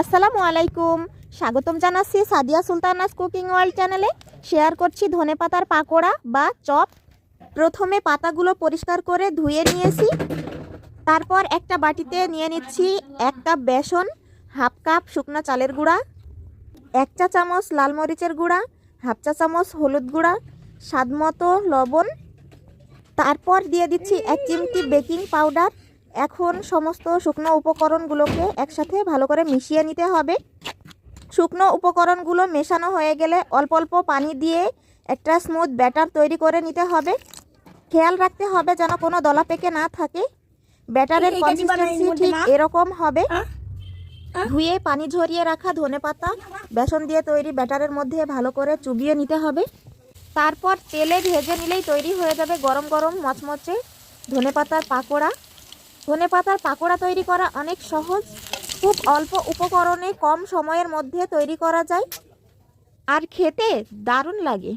আসসালামু আলাইকুম। স্বাগতম জানাচ্ছি সাদিয়া সুলতানাস কুকিং ওয়ার্ল্ড চ্যানেলে। শেয়ার করছি ধনে পাতার পাকোড়া বা চপ। প্রথমে পাতাগুলো পরিষ্কার করে ধুয়ে নিয়েছি। তারপর একটা বাটিতে নিয়ে নিচ্ছি এক কাপ বেসন, হাফ কাপ শুকনো চালের গুঁড়া, এক চা চামচ লাল মরিচের গুঁড়া, হাফ চা চামচ হলুদ গুঁড়া স্বাদ মতো লবণ। তারপর দিয়ে দিচ্ছি এক চিমটি বেকিং পাউডার। এখন সমস্ত শুকনো উপকরণগুলোকে একসাথে ভালো করে মিশিয়ে নিতে হবে। শুকনো উপকরণগুলো মেশানো হয়ে গেলে অল্প অল্প পানি দিয়ে একটা স্মুথ ব্যাটার তৈরি করে নিতে হবে। খেয়াল রাখতে হবে যেন কোনো দলা পেকে না থাকে। ব্যাটারের কনসিস্টেন্সি ঠিক এরকম হবে? ধুয়ে পানি ঝরিয়ে রাখা ধনে পাতা বেসন দিয়ে তৈরি ব্যাটারের মধ্যে ভালো করে চুবিয়ে নিতে হবে। তারপর তেলে ভেজে নিলেই তৈরি হয়ে যাবে গরম গরম মচমচে ধনে পাতার পাকোড়া। ধনে পাতার পাকোড়া তৈরি করা অনেক সহজ। খুব অল্প উপকরণে কম সময়ের মধ্যে তৈরি করা যায়। আর খেতে দারুণ লাগে।